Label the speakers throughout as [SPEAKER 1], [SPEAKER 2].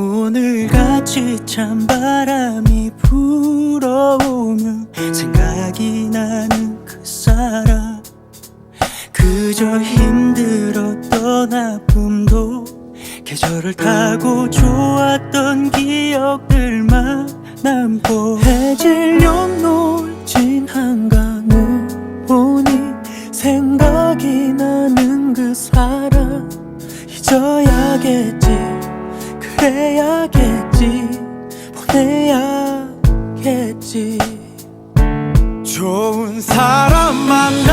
[SPEAKER 1] 오늘같이 찬바람이 불어오면 생각이 나는 그 사람. 그저 힘들었던 아픔도 계절을 타고 좋았던 기억들만 남고 해질녘 놀진 한강을 보니 생각이 나는 그 사람. 잊어야겠지 그래야겠지 보내야겠지.
[SPEAKER 2] 좋은 사람 만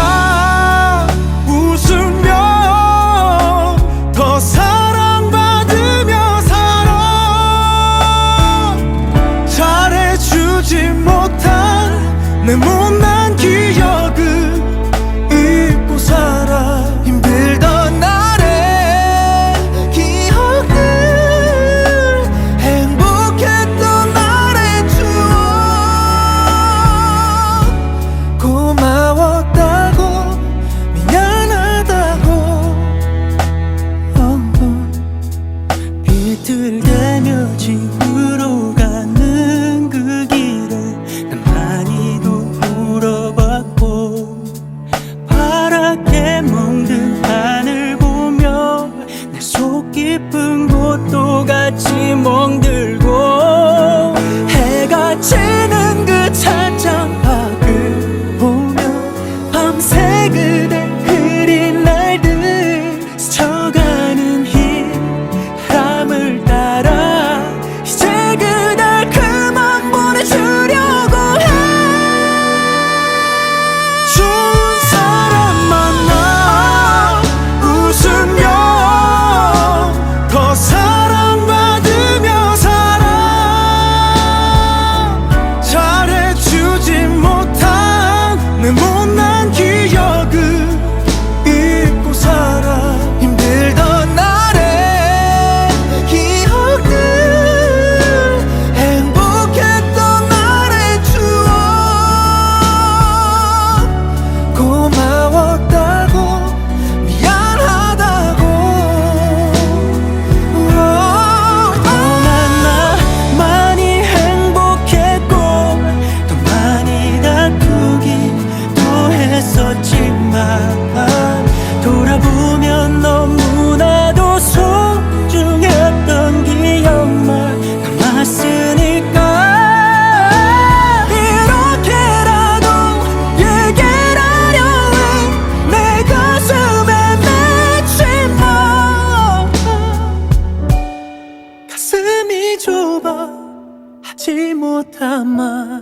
[SPEAKER 1] 말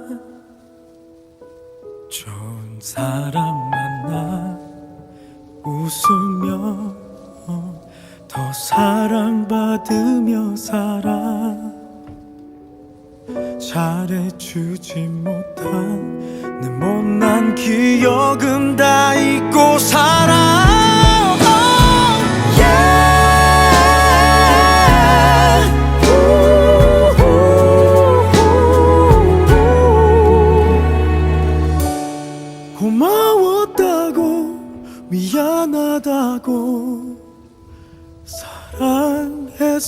[SPEAKER 2] 좋은 사람 만나 웃으며 더 사랑받으며 살아. 잘해주지 못한 내 못난 기억은 다 잊고 살아 고마웠다고 미안하다고 사랑했었다고